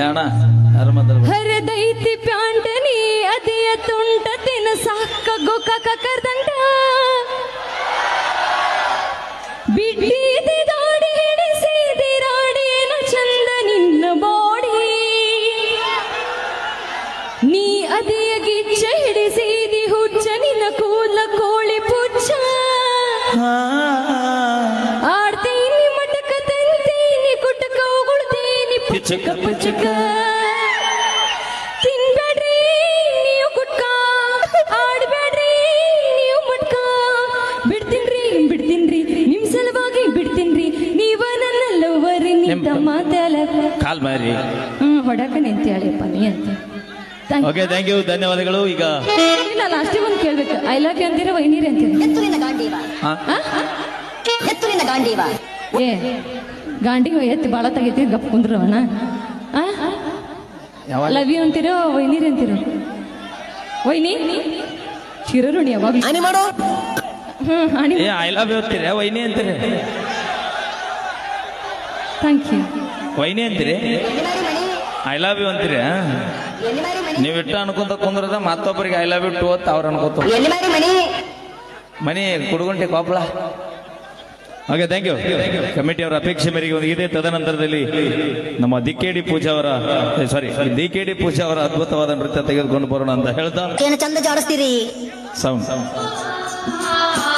ಅಣ್ಣ ಹರದೈತಿ ಪ್ಯಾಂಟನಿ, ಅದಿಯ ತುಂಟ ತಿನ ಸಾಕ ಗೋಕಾಕ ಕರ್ದಂಟ ಬಿಟ್ಟಿದೆ ದಾಡಿ ಹಿಡಿಸಿದೆ ರಾಡಿ ಏನ ಚಂದ ನಿನ್ನ ಬಾಡಿ. ನೀ ಅದಿಯ ಗಿಚ್ಚ ಹಿಡಿಸಿದಿ ಹುಚ್ಚ ನಿನ್ನ ಪಿಚಕ ಪುಚ್ಚಕ ತಿನ್ಬೇಡ್ರಿ ನೀವು ಗುಟ್ಕ ಆಡ್ಬೇಡ್ರಿ ನೀವು ಮಟ್ಕ. ಬಿಡ್ತೀನ್ರಿ ಬಿಡ್ತೀನ್ರಿ. ನಿಮ್ ಸಲುವಾಗಿ ಬಿಡ್ತೀನ್ರಿ. ನೀವ ನನ್ನ ಲವರ್ ನಿಂತ ಮಾತಾಲ ಕಾಲ್ ಮಾರಿ. ಹ್ಮ್ ಹೊಡಕ ನಿಂತ್ಯಾಳಿಯಪ್ಪ ನೀ ಅಂತ. ಓಕೆ ಥ್ಯಾಂಕ್ ಯು ಧನ್ಯವಾದಗಳು. ಈಗ ಇಲ್ಲ ಲಾಸ್ಟಿಗೆ ಒಂದು ಕೇಳ್ಬೇಕು. ಐ ಲವ್ ಯು ಅಂತೀರ ವೈನೀರಿ ಅಂತೀರ? ಎತ್ತುರಿನ ಗಾಂಡೀವ. ಹಾ? ಎತ್ತುರಿನ ಗಾಂಡೀವ. ಏ. ಗಾಂಡಿಗೆ ಎತ್ತಿ ಭಾಳ ತೆಗಿತೀವಿ ಗಪ್ ಕುಂದ್ರವಣ ಯಾವಾಗ? Love you ಅಂತೀರೋ ವೈನೀರಿ ಅಂತೀರೋ? ವೈನಿ? ಚಿರರುಣಿ ಯಾವಾಗ ಹ್ಮ್ ಏ ಐ ಲವ್ ಯು ಅಂತೀರಿ ವೈನಿ ಅಂತೀರಿ? ಥ್ಯಾಂಕ್ ಯು ವೈನಿ ಅಂತೀರಿ? ಐ ಲವ್ ಯು ಅಂತೀರಿ ನೀವು ಇಟ್ಟ ಅನ್ಕೊಂತ ಕುಂದ್ರದ ಮತ್ತೊಬ್ಬರಿಗೆ ಐ ಲವ್ ಯು ಟು ಅಂತ ಅವ್ರು ಅನ್ಕೋತ. ಮನೆ ಮನಿ Kudugunte Koppal okay thank you committee ಅವರ ಅಪೇಕ್ಷೆ ಮೇರೆಗೆ ಒಂದು ಇದೆ. ತದನಂತರದಲ್ಲಿ ನಮ್ಮ ದಿಕ್ಕೇಡಿ ಪೂಜಾ ಅವರ ಸಾರಿ ದಿಕ್ಕೇಡಿ ಪೂಜಾ ಅವರ ಅದ್ಭುತವಾದ ನೃತ್ಯ ತೆಗೆದುಕೊಂಡು ಬರೋಣ ಅಂತ ಹೇಳ್ತಾ ಏನು ಚಂದ ಜಾಡಿಸ್ತೀರಿ? ಸೌಂಡ್